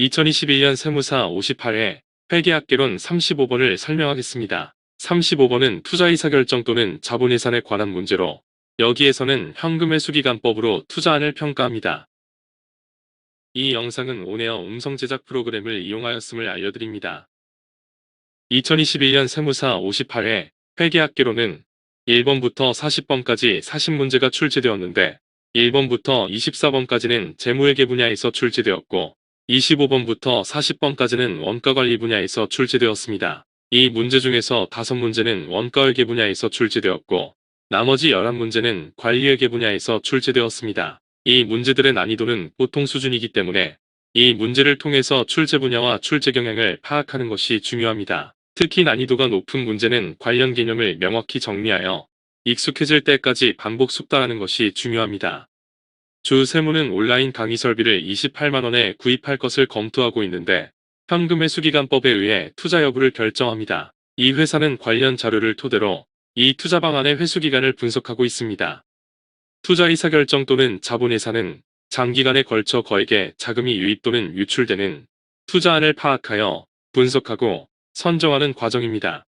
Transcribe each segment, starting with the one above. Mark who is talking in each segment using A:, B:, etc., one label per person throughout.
A: 2021년 세무사 58회 회계학개론 35번을 설명하겠습니다. 35번은 투자의사결정 또는 자본예산에 관한 문제로 여기에서는 현금회수기간법으로 투자안을 평가합니다. 이 영상은 온에어 음성 제작 프로그램을 이용하였음을 알려드립니다. 2021년 세무사 58회 회계학개론은 1번부터 40번까지 40문제가 출제되었는데 1번부터 24번까지는 재무회계 분야에서 출제되었고 25번부터 40번까지는 원가관리 분야에서 출제되었습니다. 이 문제 중에서 5문제는 원가회계 분야에서 출제되었고 나머지 11문제는 관리회계 분야에서 출제되었습니다. 이 문제들의 난이도는 보통 수준이기 때문에 이 문제를 통해서 출제 분야와 출제 경향을 파악하는 것이 중요합니다. 특히 난이도가 높은 문제는 관련 개념을 명확히 정리하여 익숙해질 때까지 반복 숙달하는 것이 중요합니다. 주 세무는 온라인 강의 설비를 28만원에 구입할 것을 검토하고 있는데 현금 회수기간법에 의해 투자 여부를 결정합니다. 이 회사는 관련 자료를 토대로 이 투자 방안의 회수기간을 분석하고 있습니다. 투자 의사 결정 또는 자본예산은 장기간에 걸쳐 거액의 자금이 유입 또는 유출되는 투자안을 파악하여 분석하고 선정하는 과정입니다.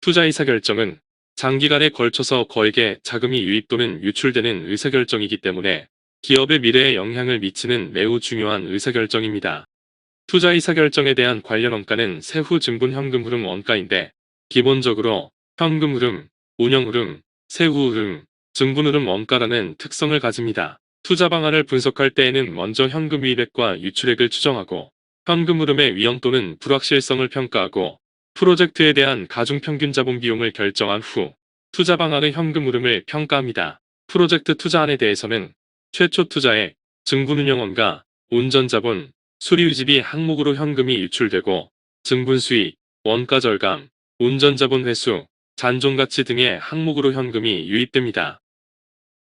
A: 투자 의사 결정은 장기간에 걸쳐서 거액의 자금이 유입 또는 유출되는 의사결정이기 때문에 기업의 미래에 영향을 미치는 매우 중요한 의사결정입니다. 투자 의사결정에 대한 관련 원가는 세후 증분 현금 흐름 원가인데 기본적으로 현금 흐름, 운영 흐름, 세후 흐름, 증분 흐름 원가라는 특성을 가집니다. 투자 방안을 분석할 때에는 먼저 현금 유입액과 유출액을 추정하고 현금 흐름의 위험 또는 불확실성을 평가하고 프로젝트에 대한 가중평균 자본 비용을 결정한 후 투자 방안의 현금 흐름을 평가합니다. 프로젝트 투자안에 대해서는 최초 투자액, 증분운영원가, 운전자본, 수리유지비 항목으로 현금이 유출되고 증분수익, 원가 절감, 운전자본 회수, 잔존가치 등의 항목으로 현금이 유입됩니다.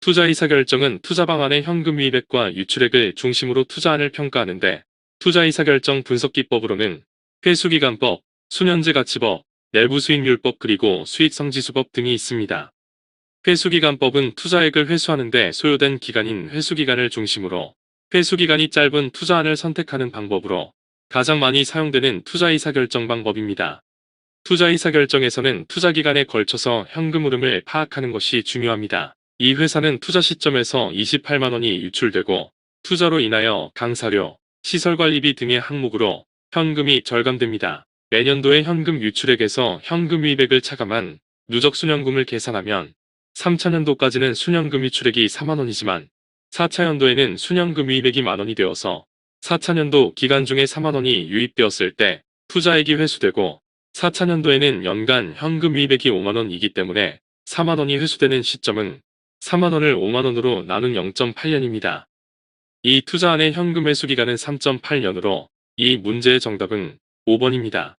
A: 투자이사 결정은 투자 방안의 현금 유입액과 유출액을 중심으로 투자안을 평가하는데 투자이사 결정 분석기법으로는 회수기간법, 수년제 가치법, 내부수익률법 그리고 수익성지수법 등이 있습니다. 회수기간법은 투자액을 회수하는데 소요된 기간인 회수기간을 중심으로 회수기간이 짧은 투자안을 선택하는 방법으로 가장 많이 사용되는 투자의사결정 방법입니다. 투자의사결정에서는 투자기간에 걸쳐서 현금 흐름을 파악하는 것이 중요합니다. 이 회사는 투자 시점에서 28만원이 유출되고 투자로 인하여 강사료, 시설관리비 등의 항목으로 현금이 절감됩니다. 매년도의 현금 유출액에서 현금 유입액을 차감한 누적 순현금을 계산하면 3차년도까지는 순현금 유출액이 4만원이지만 4차년도에는 순현금 유입액이 만원이 되어서 4차년도 기간 중에 4만원이 유입되었을 때 투자액이 회수되고 4차년도에는 연간 현금 유입액이 5만원이기 때문에 4만원이 회수되는 시점은 4만원을 5만원으로 나눈 0.8년입니다. 이 투자안의 현금 회수 기간은 3.8년으로 이 문제의 정답은 5번입니다.